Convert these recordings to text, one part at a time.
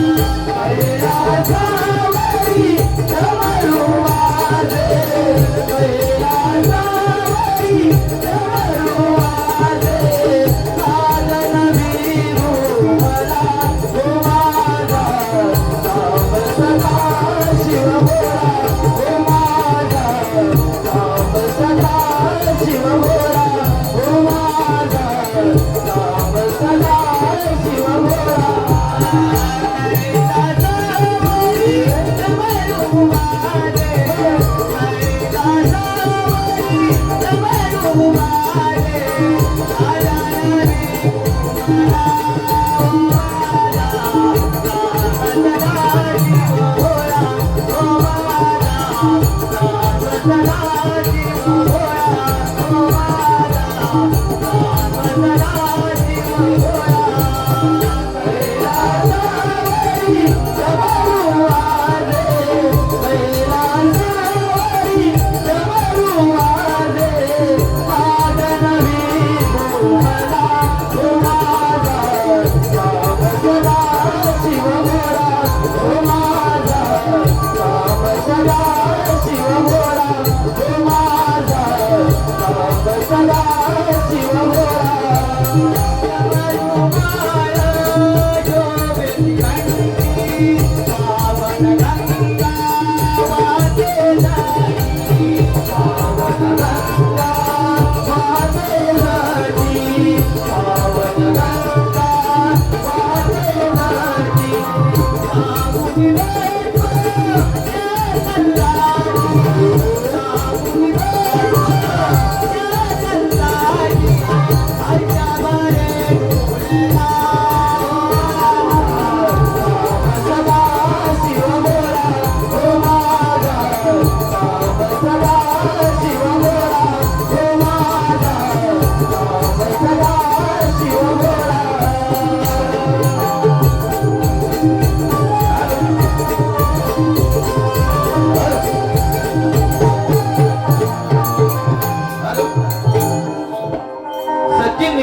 सचिन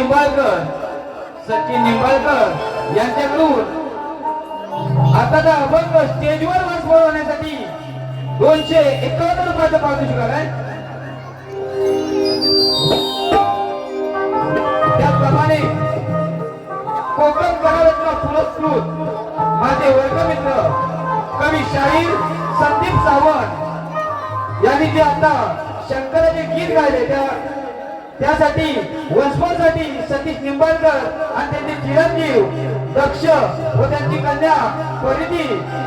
निंबाळकर सचिन निंबाळकर यांच्याकडून आता अभंग स्टेजवर वर्ष बोलवण्यासाठी दोनशे एकावन्न रुपयाचं पारितोषिक आहे. त्याचप्रमाणे कोकण कलारत्न पुरस्कृत माझे वर्गमित्र कवी शाहीर संदीप सावंत यांनी जे आता शंकराचे गीत गायले त्या त्यासाठी वंशपासाठी सतीश निंबाळकर आणि त्यांचे चिरंजीव दक्ष व त्यांची कन्या परिधी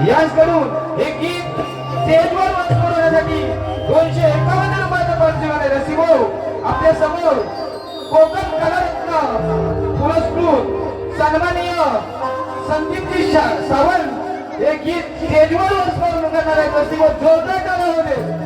यांकडून हे गीत स्टेजवर मंच करण्यासाठी दोनशे एकावन्न रुपयाचा पारितोषिक आहे रसिभाऊ आपल्यासमोर कोकण कलारत्न पुरस्कृत सन्माननीय संदीपजी सावंत हे गीत स्टेजवर मंच बनवून करणार आहेत रसिभाऊ जोरदार टाळ्या